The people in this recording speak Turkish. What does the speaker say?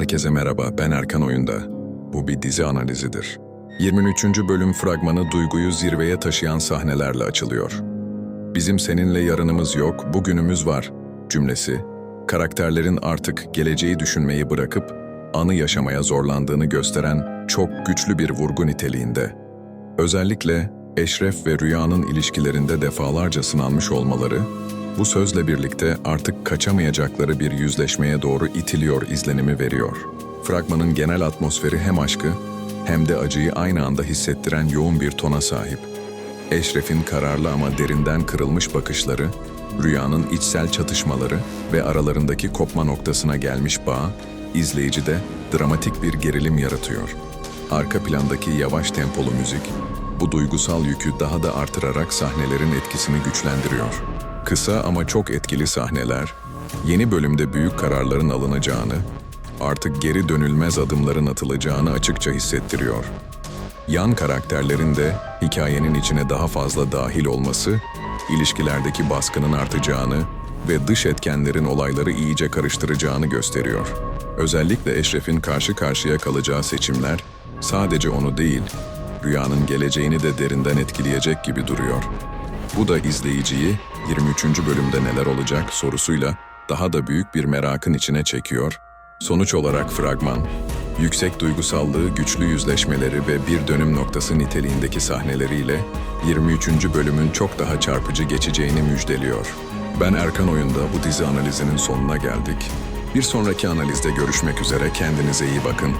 Herkese merhaba, ben Erkan Oyunda. Bu bir dizi analizidir. 23. bölüm fragmanı duyguyu zirveye taşıyan sahnelerle açılıyor. Bizim seninle yarınımız yok, bugünümüz var cümlesi, karakterlerin artık geleceği düşünmeyi bırakıp anı yaşamaya zorlandığını gösteren çok güçlü bir vurgu niteliğinde. Özellikle Eşref ve Rüya'nın ilişkilerinde defalarca sınanmış olmaları, bu sözle birlikte artık kaçamayacakları bir yüzleşmeye doğru itiliyor izlenimi veriyor. Fragmanın genel atmosferi hem aşkı hem de acıyı aynı anda hissettiren yoğun bir tona sahip. Eşref'in kararlı ama derinden kırılmış bakışları, Rüya'nın içsel çatışmaları ve aralarındaki kopma noktasına gelmiş bağ, izleyicide dramatik bir gerilim yaratıyor. Arka plandaki yavaş tempolu müzik, bu duygusal yükü daha da artırarak sahnelerin etkisini güçlendiriyor. Kısa ama çok etkili sahneler, yeni bölümde büyük kararların alınacağını, artık geri dönülmez adımların atılacağını açıkça hissettiriyor. Yan karakterlerin de hikayenin içine daha fazla dahil olması, ilişkilerdeki baskının artacağını ve dış etkenlerin olayları iyice karıştıracağını gösteriyor. Özellikle Eşref'in karşı karşıya kalacağı seçimler sadece onu değil, rüyanın geleceğini de derinden etkileyecek gibi duruyor. Bu da izleyiciyi 23. bölümde neler olacak sorusuyla daha da büyük bir merakın içine çekiyor. Sonuç olarak fragman, yüksek duygusallığı, güçlü yüzleşmeleri ve bir dönüm noktası niteliğindeki sahneleriyle 23. bölümün çok daha çarpıcı geçeceğini müjdeliyor. Ben Erkan Oyunda bu dizi analizinin sonuna geldik. Bir sonraki analizde görüşmek üzere kendinize iyi bakın.